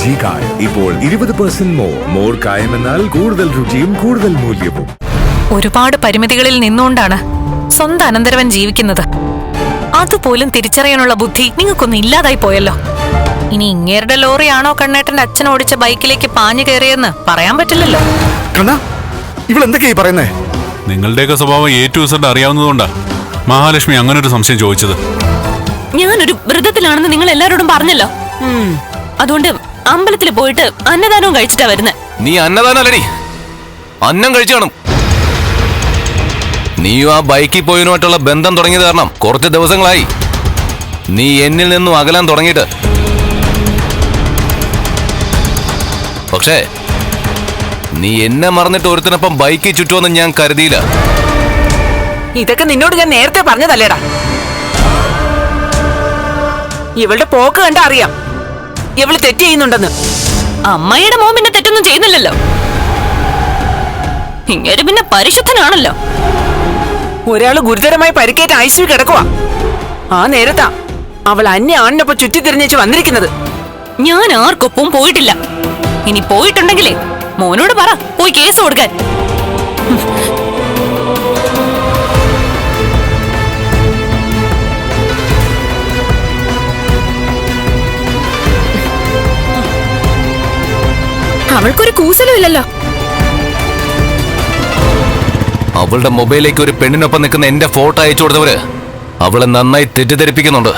G കായം ഇപ്പോൾ ഇരുപത് പെർസെന്റ് മോർ മോർ കായം എന്നാൽ കൂടുതൽ രുചിയും കൂടുതൽ മൂല്യവും. ഒരുപാട് പരിമിതികളിൽ നിന്നുകൊണ്ടാണ് സ്വന്തം അനന്തരവൻ ജീവിക്കുന്നത്. അതുപോലും തിരിച്ചറിയാനുള്ള ബുദ്ധി നിങ്ങൾക്കൊന്നും ഇല്ലാതായി പോയല്ലോ. ഇനി ഇങ്ങേരുടെ ലോറിയാണോ കണ്ണേട്ടന്റെ അച്ഛൻ ഓടിച്ച ബൈക്കിലേക്ക് പാഞ്ഞു കയറിയെന്ന് പറയാൻ പറ്റില്ലല്ലോ. കണ്ണ ഇവളെന്തൊക്കെയായി പറയുന്നേ? നിങ്ങളുടെയൊക്കെ സ്വഭാവം എ ടു സെഡ് അറിയാവുന്നതുകൊണ്ടാ മഹാലക്ഷ്മി അങ്ങനെ ഒരു സംശയം ചോദിച്ചത്. ഞാനൊരു വ്രതത്തിലാണെന്ന് നിങ്ങൾ എല്ലാരോടും പറഞ്ഞല്ലോ അതുകൊണ്ട് അമ്പലത്തിൽ പോയിട്ട് അന്നദാനവും കഴിച്ചിട്ടാ വരുന്നത് നീ അന്നദാനല്ലടി. അന്നം കഴിച്ചു കാണും. നീയും ആ ബൈക്കിൽ പോയതിനുമായിട്ടുള്ള ബന്ധം തുടങ്ങിയത് കാരണം കുറച്ച് ദിവസങ്ങളായി. നീ എന്നിൽ നിന്നും അകലാൻ തുടങ്ങിയിട്ട്. പക്ഷേ നീ എന്നെ മറന്നിട്ട് ഒരുത്തിനൊപ്പം ബൈക്കിൽ ചുറ്റുമെന്ന് ഞാൻ കരുതിയില്ല. ഇതൊക്കെ നിന്നോട് ഞാൻ നേരത്തെ പറഞ്ഞതല്ലേടാ? ഇവളുടെ പോക്ക് കണ്ട അറിയാം ഇവൾ തെറ്റ് ചെയ്യുന്നുണ്ടെന്ന്. അമ്മയുടെ മോൻ പിന്നെ തെറ്റൊന്നും ചെയ്യുന്നില്ലല്ലോ. ഇങ്ങനെ പിന്നെ പരിശുദ്ധനാണല്ലോ. ഒരാൾ ഗുരുതരമായി പരിക്കേറ്റ് ഐസിയു കിടക്കുവാ. ആ നേരത്താ അവൾ അന്യ ആണിനൊപ്പം ചുറ്റി തിരിഞ്ഞേച്ച് വന്നിരിക്കുന്നത്. ഞാൻ ആർക്കൊപ്പം പോയിട്ടില്ല. ഇനി പോയിട്ടുണ്ടെങ്കിലേ മോനോട് പറ പോയി കേസ് കൊടുക്കാൻ. അവൾക്കൊരു കൂസലും ഇല്ലല്ലോ അവളുടെ മൊബൈലിലേക്ക് ഒരു പെണ്ണിനൊപ്പം നിൽക്കുന്ന എന്റെ ഫോട്ടോ അയച്ചു കൊടുത്തവര് അവളെ നന്നായി തെറ്റിദ്ധരിപ്പിക്കുന്നുണ്ട്.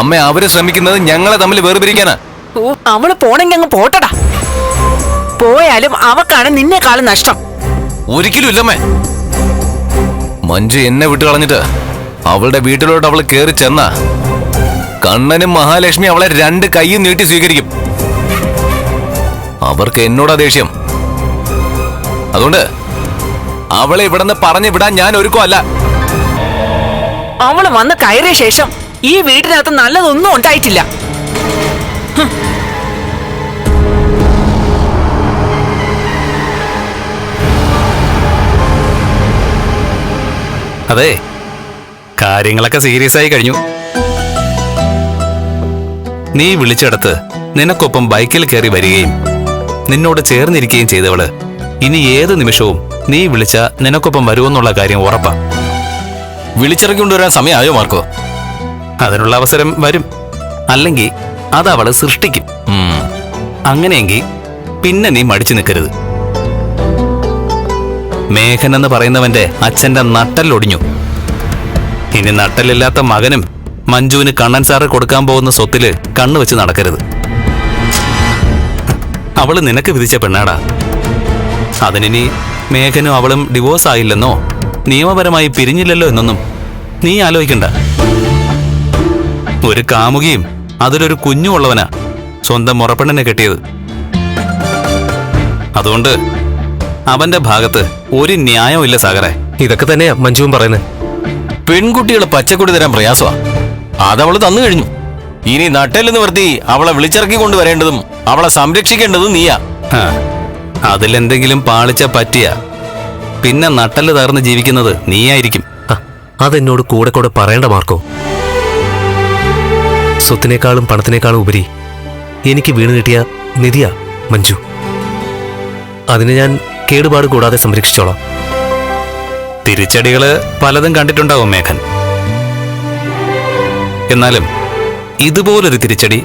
അമ്മ അവർ ശ്രമിക്കുന്നത് ഞങ്ങളെ തമ്മിൽ വേർപിരിക്കാനാ. ഓ അവൾ പോണെങ്കി അങ്ങ് പോട്ടടാ. പോയാലും അവക്കാണ് നിന്നെക്കാളും നഷ്ടം. ഒരിക്കലും ഇല്ലമ്മേ മഞ്ജു എന്നെ വിട്ടു കളഞ്ഞിട്ട് അവളുടെ വീട്ടിലോട്ട് അവൾ കയറി ചെന്ന കണ്ണനും മഹാലക്ഷ്മി അവളെ രണ്ട് കൈയും നീട്ടി സ്വീകരിക്കും. അവർക്ക് എന്നോടാ ദേഷ്യം. അതുകൊണ്ട് അവളെ ഇവിടുന്ന് പറഞ്ഞു വിടാൻ ഞാൻ ഒരുക്കമല്ല. അവൾ വന്ന് കയറിയ ശേഷം ഈ വീട്ടിനകത്ത് നല്ലതൊന്നും ഉണ്ടായിട്ടില്ല. അതെ കാര്യങ്ങളൊക്കെ സീരിയസ് ആയി കഴിഞ്ഞു. നീ വിളിച്ചെടുത്ത് നിനക്കൊപ്പം ബൈക്കിൽ കയറി വരികയും നിന്നോട് ചേർന്നിരിക്കുകയും ചെയ്തവൾ. ഇനി ഏത് നിമിഷവും നീ വിളിച്ച നിനക്കൊപ്പം വരുമെന്നുള്ള കാര്യം ഉറപ്പാ. വിളിച്ചിറക്കി കൊണ്ടുവരാൻ സമയമായോ മാർക്കോ? അതിനുള്ള അവസരം വരും. അല്ലെങ്കിൽ അത് അവൾ സൃഷ്ടിക്കും. അങ്ങനെയെങ്കിൽ പിന്നെ നീ മടിച്ചു നിൽക്കരുത്. മേഘൻ എന്ന് പറയുന്നവന്റെ അച്ഛന്റെ നട്ടല്ലൊടിഞ്ഞു ഇനി നട്ടലില്ലാത്ത മകനും മഞ്ജുവിന് കണ്ണൻ സാറ് കൊടുക്കാൻ പോകുന്ന സ്വത്തിൽ കണ്ണുവെച്ച് നടക്കരുത്. അവൾ നിനക്ക് വിധിച്ച പെണ്ണാടാ. അതിനി മേഘനും അവളും ഡിവോഴ്സ് ആയില്ലെന്നോ? നിയമപരമായി പിരിഞ്ഞില്ലല്ലോ എന്നൊന്നും നീ ആലോചിക്കണ്ട. ഒരു കാമുകിയും അതിലൊരു കുഞ്ഞു ഉള്ളവനാ സ്വന്തം മുറപ്പെണ്ണനെ കെട്ടിയത്. അതുകൊണ്ട് അവന്റെ ഭാഗത്ത് ഒരു ന്യായവും ഇല്ല സാഗറെ. ഇതൊക്കെ തന്നെയാ മഞ്ജുവും പറയുന്നത്. പെൺകുട്ടികളെ പച്ചക്കുടി തരാൻ പ്രയാസമാ. അതവൾ തന്നു കഴിഞ്ഞു. ഇനി നട്ടെല്ല് നിവർത്തി അവളെ വിളിച്ചിറക്കി കൊണ്ടുവരേണ്ടതും അവളെ സംരക്ഷിക്കേണ്ടത് നീയാ. ആ, അതിലെന്തെങ്കിലും പാളിച്ച പറ്റിയ. പിന്നെ നട്ടൽ തകർന്ന് ജീവിക്കുന്നത് നീയായിരിക്കും. ആ, അതെന്നോട് കൂടെ കൂടെ പറയേണ്ട മാർക്കോ. സ്വത്തിനേക്കാളും പണത്തിനേക്കാളും ഉപരി എനിക്ക് വീണ് കിട്ടിയ നിധിയ മഞ്ജു. അതിനെ ഞാൻ കേടുപാട് കൂടാതെ സംരക്ഷിച്ചോളാം. തിരിച്ചടികൾ പലതും കണ്ടിട്ടുണ്ടാവും മേഘൻ. എന്നാലും ഇതുപോലൊരു തിരിച്ചടി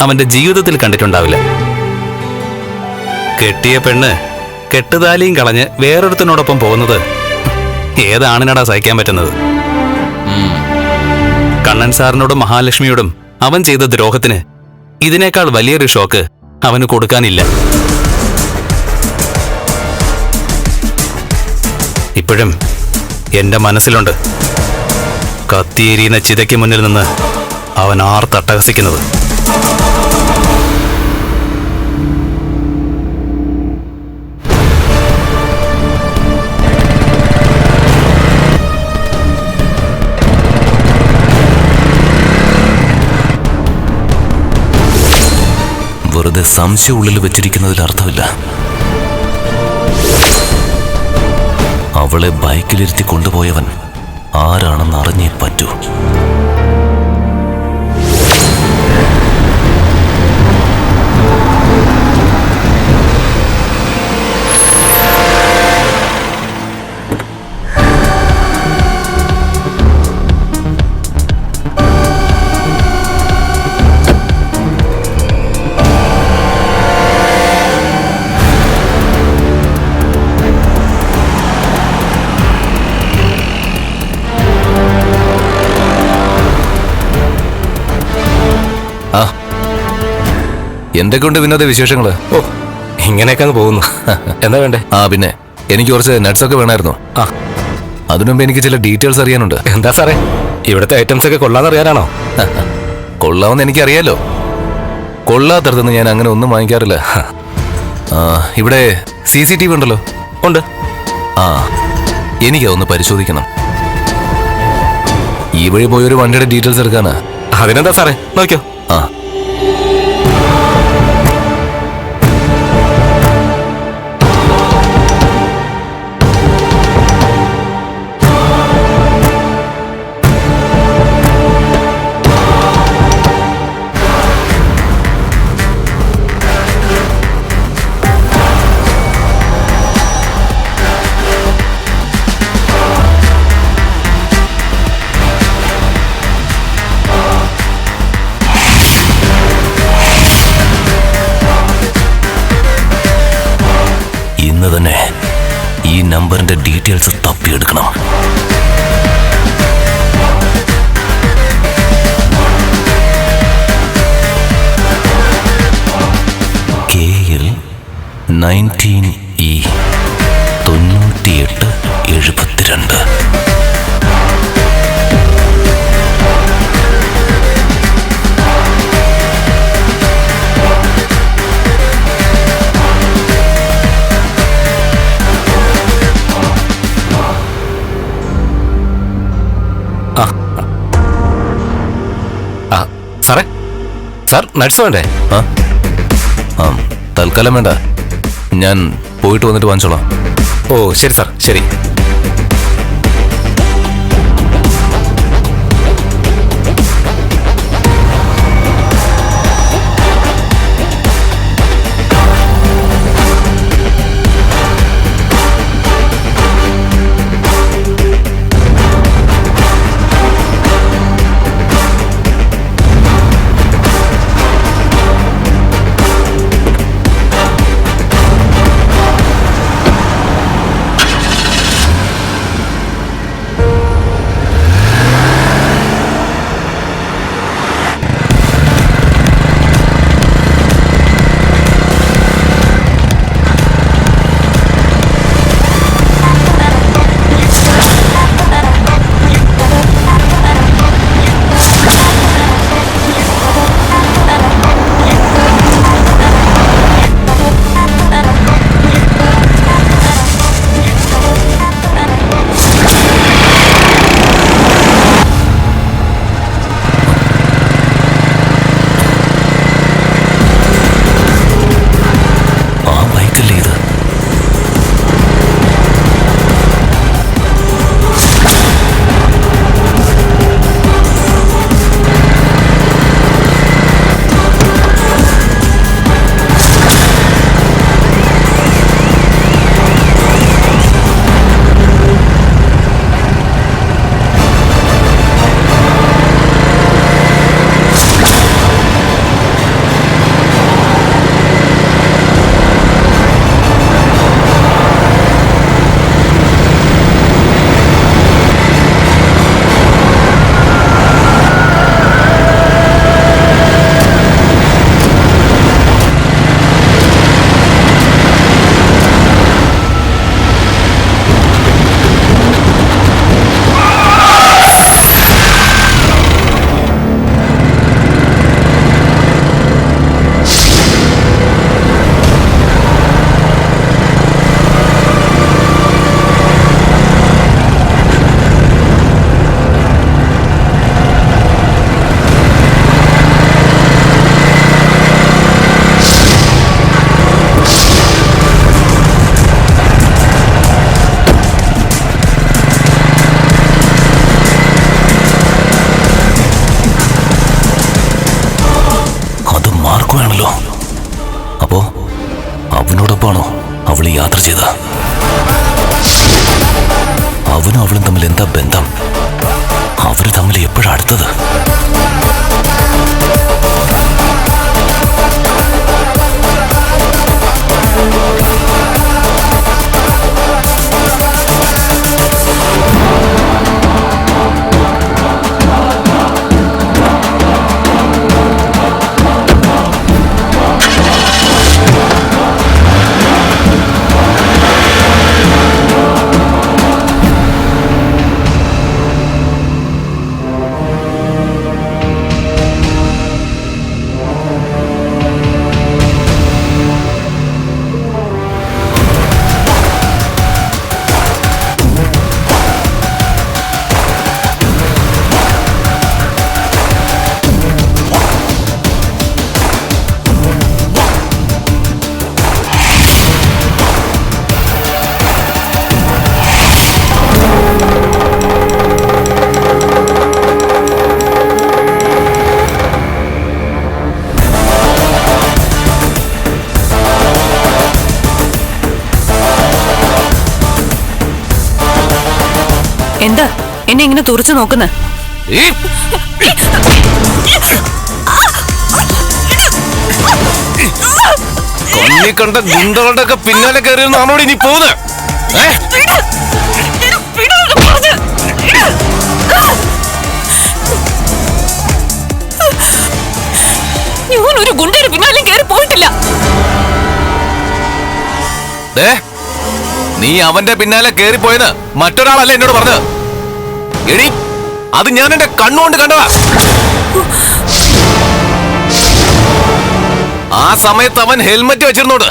അവന്റെ ജീവിതത്തിൽ കണ്ടിട്ടുണ്ടാവില്ല. കെട്ടിയ പെണ്ണ് കെട്ടുതാലിയും കളഞ്ഞ് വേറൊരുത്തിനോടൊപ്പം പോകുന്നത് ഏതാണിനടാ സഹിക്കാൻ പറ്റുന്നത്? കണ്ണൻ സാറിനോടും മഹാലക്ഷ്മിയോടും അവൻ ചെയ്ത ദ്രോഹത്തിന് ഇതിനേക്കാൾ വലിയൊരു ഷോക്ക് അവന് കൊടുക്കാനില്ല. ഇപ്പോഴും എന്റെ മനസ്സിലുണ്ട്. കത്തിയേരിയുന്ന ചിതയ്ക്ക് മുന്നിൽ നിന്ന് അവൻ ആർ വെറുതെ സംശയം ഉള്ളിൽ വെച്ചിരിക്കുന്നതിൽ അർത്ഥമില്ല. അവളെ ബൈക്കിലിരുത്തി കൊണ്ടുപോയവൻ ആരാണെന്ന് അറിഞ്ഞേ പറ്റൂ. എന്തൊക്കെയുണ്ട് വിനോദ വിശേഷങ്ങൾ? ഓ ഇങ്ങനെയൊക്കെ അങ്ങ് പോകുന്നു. എന്താ വേണ്ടേ? ആ പിന്നെ എനിക്ക് കുറച്ച് നട്ട്സ് ഒക്കെ വേണമായിരുന്നു ആ. അതിനുമുമ്പ് എനിക്ക് ചില ഡീറ്റെയിൽസ് അറിയാനുണ്ട്. എന്താ സാറേ? ഇവിടുത്തെ ഐറ്റംസ് ഒക്കെ കൊള്ളാന്ന് അറിയാനാണോ കൊള്ളാമെന്ന് എനിക്കറിയാലോ. കൊള്ളാത്തടത്തുനിന്ന് ഞാൻ അങ്ങനെ ഒന്നും വാങ്ങിക്കാറില്ല. ആ, ഇവിടെ സി സി ടി വി ഉണ്ടല്ലോ? ഉണ്ട്. ആ എനിക്കതൊന്ന് പരിശോധിക്കണം. ഈ വഴി പോയൊരു വണ്ടിയുടെ ഡീറ്റെയിൽസ് എടുക്കാനാ. അതിനെന്താ സാറേ? നോക്കിയോ. ആ. ഇന്ന് തന്നെ ഈ നമ്പറിന്റെ ഡീറ്റെയിൽസ് തപ്പിയെടുക്കണം. കെ എൽ നയന്റീൻ ഇ തൊണ്ണൂറ്റിയെട്ട് എഴുപത്തിരണ്ട്. സാർ നട്സ് വേണ്ടേ? ആ. ആ തൽക്കാലം വേണ്ട. ഞാൻ പോയിട്ട് വന്നിട്ട് വാങ്ങിച്ചോളാം. ഓ ശരി സാർ ശരി. മാർക്കുവാണല്ലോ അപ്പോ അവനോടൊപ്പമാണോ അവൾ യാത്ര ചെയ്ത അവനും അവളും തമ്മിൽ എന്താ ബന്ധം? അവർ തമ്മിൽ എപ്പോഴാ അടുത്തത്? എന്താ? എന്നെ ഇങ്ങനെ തുറച്ചു നോക്കുന്ന? കണ്ട ഗുണ്ടകളുടെ ഒക്കെ പിന്നാലെ കയറിയെന്നാണോ ഇനി പോകുന്നത്? ഞാൻ ഒരു ഗുണ്ടയുടെ പിന്നാലെ കയറി പോയിട്ടില്ല. നീ അവന്റെ പിന്നാലെ കേറിപ്പോയെന്ന് മറ്റൊരാളല്ല എന്നോട് പറഞ്ഞത്? എടി അത് ഞാൻ എന്റെ കണ്ണുകൊണ്ട് കണ്ടതാ. ആ സമയത്ത് അവൻ ഹെൽമറ്റ് വെച്ചിരുന്നോട്.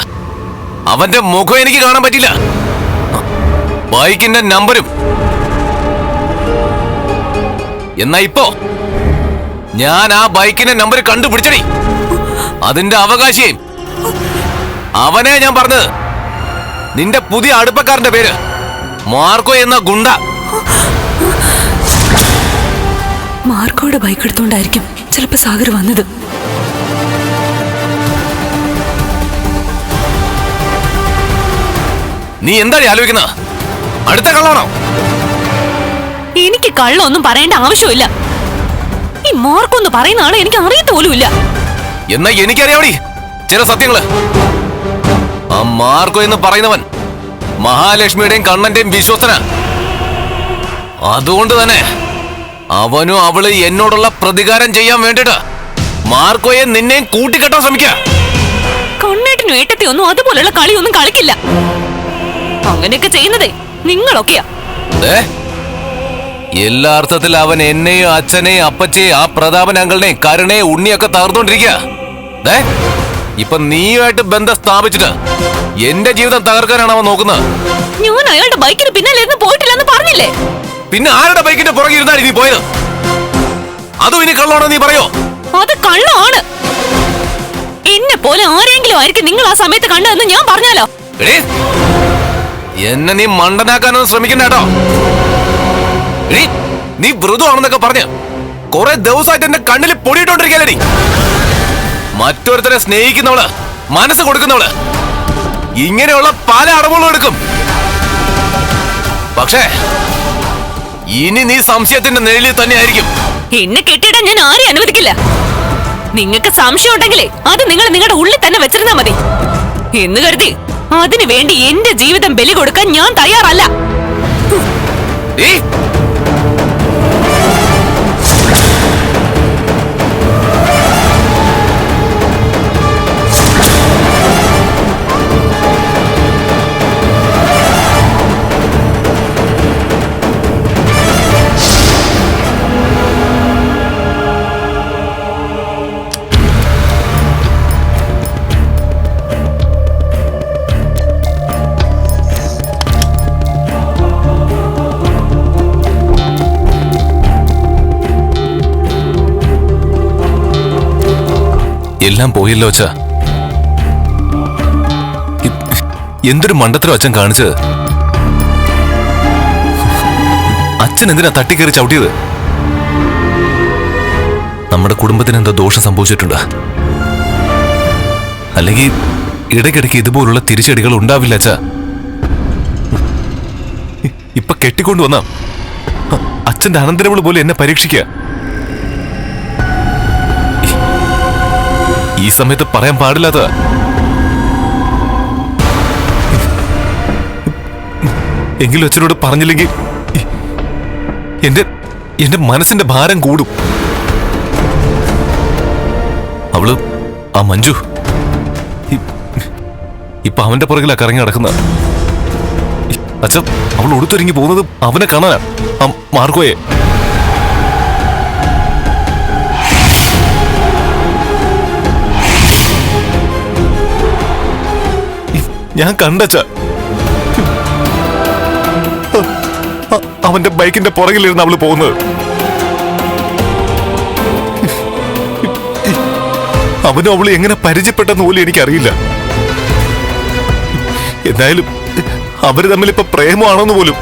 അവന്റെ മുഖം എനിക്ക് കാണാൻ പറ്റില്ല. ബൈക്കിന്റെ നമ്പരും. എന്നാ ഇപ്പോ? ഞാൻ ആ ബൈക്കിന്റെ നമ്പർ കണ്ടുപിടിച്ചടി. അതിന്റെ അവകാശിയും അവനെ ഞാൻ പറഞ്ഞത്. നിന്റെ പുതിയ അടുപ്പക്കാരന്റെ പേര് മാർക്കോ എന്ന ഗുണ്ട. മാർക്കോയുടെ ബൈക്ക് എടുത്തുകൊണ്ടായിരിക്കും ചിലപ്പോ സാഗർ വന്നത്. നീ എന്താ ആലോചിക്കുന്നത് അടുത്ത കള്ളാണോ? എനിക്ക് കള്ളൊന്നും പറയേണ്ട ആവശ്യമില്ല. ഈ മാർക്കൊന്ന് പറയുന്ന ആളെ എനിക്ക് അറിയത്ത പോലുമില്ല. എന്നാ എനിക്കറിയാവടി ചില സത്യങ്ങൾ. ആ മാർക്കോ എന്ന് പറയുന്നവൻ മഹാലക്ഷ്മിയുടെയും കണ്ണന്റെയും വിശ്വസ്തന. അതുകൊണ്ട് തന്നെ അവനും അവൾ എന്നോടുള്ള പ്രതികാരം ചെയ്യാൻ വേണ്ടിട്ട്. മാർക്കോയെ നിന്നെയും കൂട്ടിക്കെട്ടാൻ ശ്രമിക്ക. കണ്ണേട്ടിനും ഏട്ടത്തെ ഒന്നും അതുപോലുള്ള കളിയൊന്നും കളിക്കില്ല. അങ്ങനെയൊക്കെ ചെയ്യുന്നതേ നിങ്ങളൊക്കെയാ. എല്ലാ അർത്ഥത്തിൽ അവൻ എന്നെയും അച്ഛനെയും അപ്പച്ചേ ആ പ്രതാപൻ അങ്കളിനെയും കരുണയെ ഉണ്ണിയൊക്കെ തകർത്തോണ്ടിരിക്കുക ഇപ്പൊ നീയുമായിട്ട് ബന്ധം സ്ഥാപിച്ചിട്ട് എന്റെ ജീവിതം തകർക്കാനാണ് അവൻ നോക്കുന്നത്. ഞാൻ അയാളുടെ ബൈക്കിന് പിന്നാലെ പോയിട്ടില്ലെന്ന് പറഞ്ഞില്ലേ? പിന്നെ ആരുടെ ബൈക്കിന്റെ പുറകെ ഇരുന്നാണ് നീ പോയത്? അതും ഇനി കള്ളോണോ നീ പറയോ? അത് കള്ളാണ് എന്നെ പോലെ ആരെങ്കിലും ആയിരിക്കും നിങ്ങൾ ആ സമയത്ത് കണ്ടതെന്ന് ഞാൻ പറഞ്ഞാലോ? എന്നെ നീ മണ്ടനാക്കാനൊന്നും ശ്രമിക്കണ്ട കേട്ടോ. നീ വ്രതമാണെന്നൊക്കെ പറഞ്ഞ് കൊറേ ദിവസമായിട്ട് എന്റെ കണ്ണിൽ പൊടിയിട്ടോണ്ടിരിക്കലടി മറ്റൊരുത്തരെ സ്നേഹിക്കുന്നവൾ മനസ്സ് കൊടുക്കുന്നവൾ ഇങ്ങനെയുള്ള പല അടവുകളും എടുക്കും. പക്ഷേ ഇനി നീ സംശയത്തിന്റെ നിഴലിൽ തന്നെയായിരിക്കും. എന്നെ കെട്ടിയിടാൻ ഞാൻ ആരെയും അനുവദിക്കില്ല. നിങ്ങൾക്ക് സംശയം ഉണ്ടെങ്കിലേ അത് നിങ്ങൾ നിങ്ങളുടെ ഉള്ളിൽ തന്നെ വെച്ചിരുന്നാ മതി. എന്ന് കരുതി അതിനു വേണ്ടി എന്റെ ജീവിതം ബലി കൊടുക്കാൻ ഞാൻ തയ്യാറല്ല. എല്ലാം പോയല്ലോ അച്ഛ. എന്തൊരു മണ്ടത്തരം അച്ഛൻ കാണിച്ചത്. അച്ഛൻ എന്തിനാ തട്ടിക്കേറി ചവിട്ടിയത്? നമ്മുടെ കുടുംബത്തിന് എന്തോ ദോഷം സംഭവിച്ചിട്ടുണ്ട്. അല്ലെങ്കിൽ ഇടയ്ക്കിടയ്ക്ക് ഇതുപോലുള്ള തിരിച്ചടികൾ ഉണ്ടാവില്ല അച്ഛ. ഇപ്പൊ കെട്ടിക്കൊണ്ടുവന്ന അച്ഛന്റെ അനന്തരവൾ പോലെ എന്നെ പരീക്ഷിക്കുക. ഈ സമയത്ത് പറയാൻ പാടില്ലാത്ത എങ്കിലും അച്ഛനോട് പറഞ്ഞില്ലെങ്കിൽ എന്റെ എന്റെ മനസ്സിന്റെ ഭാരം കൂടും. അവൾ ആ മഞ്ജു. ഇപ്പൊ അവന്റെ പുറകിലാ കറങ്ങി നടക്കുന്ന. അച്ഛൻ അവൾ ഉടുത്തൊരുങ്ങി പോകുന്നത് അവനെ കാണാനാ. ആ മാർക്കോയെ ഞാൻ കണ്ടച്ച. അവന്റെ ബൈക്കിന്റെ പുറകിലിരുന്ന് അവൾ പോകുന്നത്. അവനും അവൾ എങ്ങനെ പരിചയപ്പെട്ടെന്ന് പോലും എനിക്കറിയില്ല. എന്തായാലും അവർ തമ്മിൽ ഇപ്പൊ പ്രേമമാണോന്ന് പോലും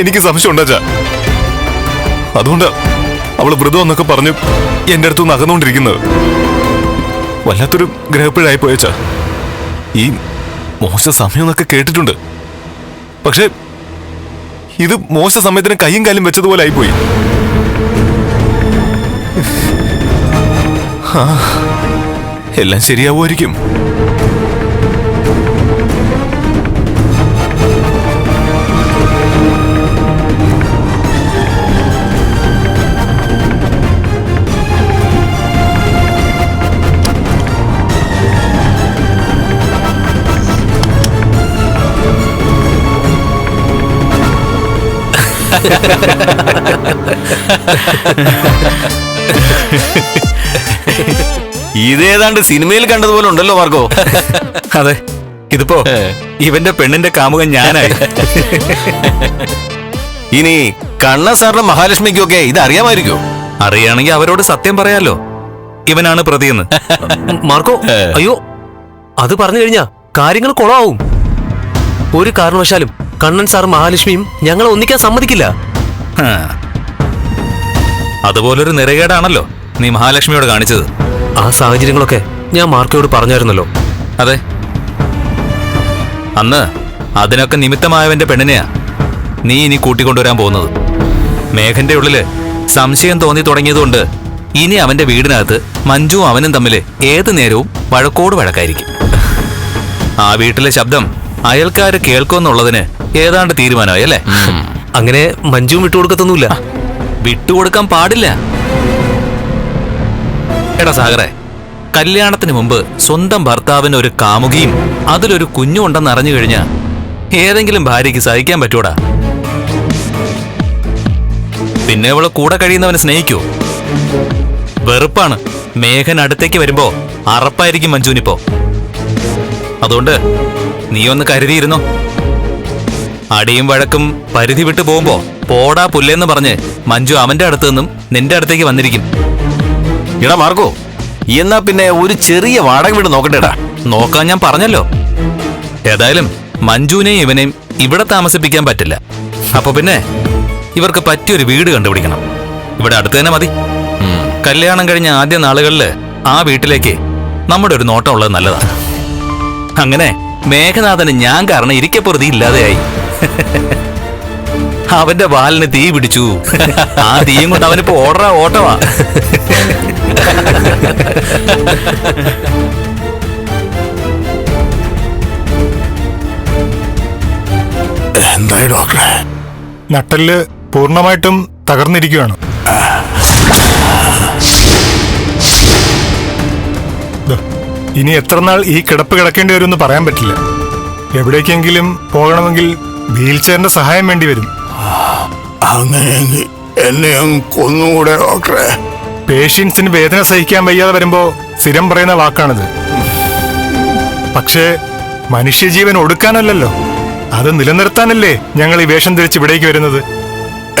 എനിക്ക് സംശയം ഉണ്ടാച്ച. അതുകൊണ്ടാ അവൾ വ്രതം എന്നൊക്കെ പറഞ്ഞു എന്റെ അടുത്ത് നിന്ന് അകന്നുകൊണ്ടിരിക്കുന്നത്. വല്ലാത്തൊരു ഗ്രഹപ്പിഴായി പോയച്ചാ. ഈ മോശം സമയം എന്നൊക്കെ കേട്ടിട്ടുണ്ട്. പക്ഷേ ഇത് മോശ സമയത്തിന് കൈയും കാലും വെച്ചതുപോലെ ആയിപ്പോയി. എല്ലാം ശരിയാവുമായിരിക്കും. ഇതേതാണ്ട് സിനിമയിൽ കണ്ടതുപോലെ ഉണ്ടല്ലോ മാർഗോ അതെ. ഇതിപ്പോ ഇവന്റെ പെണ്ണിന്റെ കാമുകൻ ഞാനായി. ഇനി കണ്ണ സാറിന് മഹാലക്ഷ്മിക്കൊക്കെ ഇത് അറിയാമായിരിക്കോ? അറിയാണെങ്കിൽ അവരോട് സത്യം പറയാലോ. ഇവനാണ് പ്രതിയെന്ന്. മാർക്കോ അയ്യോ അത് പറഞ്ഞു കഴിഞ്ഞാ കാര്യങ്ങൾ കുളമാവും ഒരു കാരണവശാലും കണ്ണൻ സാറും മഹാലക്ഷ്മിയും ഞങ്ങളെ ഒന്നിക്കാൻ സമ്മതിക്കില്ല. അതുപോലൊരു നിറകേടാണല്ലോ നീ മഹാലക്ഷ്മിയോട് കാണിച്ചത്. ആ സാഹചര്യങ്ങളൊക്കെ ഞാൻ മാർക്കയോട് പറഞ്ഞായിരുന്നല്ലോ. അതെ. അന്ന് അതിനൊക്കെ നിമിത്തമായവന്റെ പെണ്ണിനെയാ നീ ഇനി കൂട്ടിക്കൊണ്ടുവരാൻ പോകുന്നത്. മേഘന്റെ ഉള്ളിൽ സംശയം തോന്നി തുടങ്ങിയതുകൊണ്ട് ഇനി അവന്റെ വീടിനകത്ത് മഞ്ജുവും അവനും തമ്മിൽ ഏത് നേരവും വഴക്കോട് വഴക്കായിരിക്കും. ആ വീട്ടിലെ ശബ്ദം അയൽക്കാര് കേൾക്കുമെന്നുള്ളതിന് ഏതാണ്ട് തീരുമാനമായി അല്ലേ? അങ്ങനെ മഞ്ജുവും വിട്ടുകൊടുക്കത്തൊന്നുമില്ല വിട്ടുകൊടുക്കാൻ പാടില്ല. എടാ സാഗറെ കല്യാണത്തിന് മുമ്പ് സ്വന്തം ഭർത്താവിന് ഒരു കാമുകിയും അതിലൊരു കുഞ്ഞു ഉണ്ടെന്ന് അറിഞ്ഞു കഴിഞ്ഞാൽ ഏതെങ്കിലും ഭാര്യയ്ക്ക് സഹിക്കാൻ പറ്റൂടാ. പിന്നെ അവൾ കൂടെ കഴിയുന്നവനെ സ്നേഹിക്കൂ. വെറുപ്പാണ്. മേഘൻ അടുത്തേക്ക് വരുമ്പോ അറപ്പായിരിക്കും മഞ്ജുവിനിപ്പോ. അതുകൊണ്ട് നീ ഒന്ന് കരുതിയിരുന്നോ? അടിയും വഴക്കും പരിധി വിട്ടു പോകുമ്പോ പോടാ പുല്ലെന്ന് പറഞ്ഞ് മഞ്ജു അവന്റെ അടുത്ത് നിന്നും നിന്റെ അടുത്തേക്ക് വന്നിരിക്കും. ഇടാ മാർഗോ എന്നാ പിന്നെ ഒരു ചെറിയ വാടക വീട് നോക്കണ്ടേടാ നോക്കാൻ ഞാൻ പറഞ്ഞല്ലോ. ഏതായാലും മഞ്ജുവിനെയും ഇവനെയും ഇവിടെ താമസിപ്പിക്കാൻ പറ്റില്ല. അപ്പൊ പിന്നെ ഇവർക്ക് പറ്റിയൊരു വീട് കണ്ടുപിടിക്കണം. ഇവിടെ അടുത്ത് തന്നെ മതി. കല്യാണം കഴിഞ്ഞ ആദ്യ നാളുകളിൽ ആ വീട്ടിലേക്ക് നമ്മുടെ ഒരു നോട്ടം ഉള്ളത് നല്ലതാണ് അങ്ങനെ മേഘനാഥന് ഞാൻ കാരണം ഇരിക്കപ്പുറതി ഇല്ലാതെയായി. അവന്റെ വാലിന് തീ പിടിച്ചു. ആ തീയും കൊണ്ട് അവനിപ്പോ ഓടറാ ഓട്ടവാ. എന്തായി ഡോക്ടറെ? നട്ടൽ പൂർണമായിട്ടും തകർന്നിരിക്കുകയാണ്. ഇനി എത്ര നാൾ ഈ കിടപ്പ് കിടക്കേണ്ടി എന്ന് പറയാൻ പറ്റില്ല. എവിടേക്കെങ്കിലും പോകണമെങ്കിൽ വീൽ ചെയറിന്റെ സഹായം വേണ്ടി വരും. അങ്ങനെയെങ്കിൽ എന്നെ അങ്ങ് കൊന്നുകൂടെ ഡോക്ടറെ? പേഷ്യൻസിന് വേദന സഹിക്കാൻ വയ്യാതെ വരുമ്പോ സ്ഥിരം പറയുന്ന വാക്കാണിത്. പക്ഷേ മനുഷ്യജീവൻ ഒടുക്കാനല്ലല്ലോ. അത് നിലനിർത്താനല്ലേ ഞങ്ങൾ ഈ വേഷം ധരിച്ച് ഇവിടേക്ക് വരുന്നത്.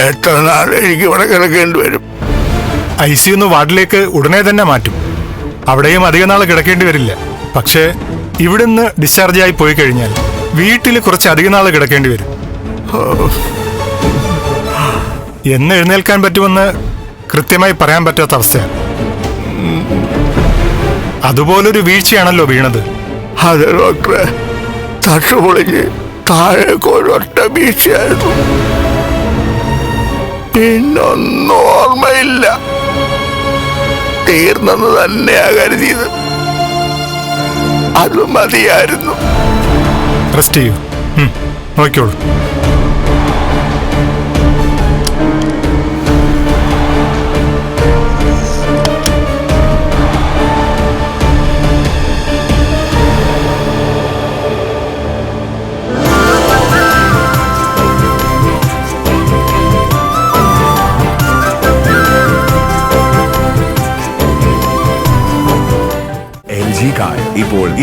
എത്ര നാൾ എനിക്ക് ഇവിടെ കിടക്കേണ്ടി വരും. ഐ സി ഒന്ന് വാർഡിലേക്ക് ഉടനെ തന്നെ മാറ്റും. അവിടെയും അധിക നാൾ കിടക്കേണ്ടി വരില്ല. പക്ഷേ ഇവിടുന്ന് ഡിസ്ചാർജ് ആയി പോയി കഴിഞ്ഞാൽ വീട്ടിൽ കുറച്ച് അധിക നാൾ കിടക്കേണ്ടി വരും. എന്ന് എഴുന്നേൽക്കാൻ പറ്റുമെന്ന് കൃത്യമായി പറയാൻ പറ്റാത്ത അവസ്ഥയാണ്. അതുപോലൊരു വീഴ്ചയാണല്ലോ വീണത്. അതെ ഡോക്ടറെ. തട്ടുപൊളിഞ്ഞ് താഴേക്ക് ഒരൊറ്റ വീഴ്ചയായിരുന്നു. പിന്നൊന്നും ഓർമ്മയില്ല. തീർന്നെന്ന് തന്നെയാ കരുതിയത്. അത് മതിയായിരുന്നു. റെസ്റ്റ് ചെയ്യൂ. ഉം,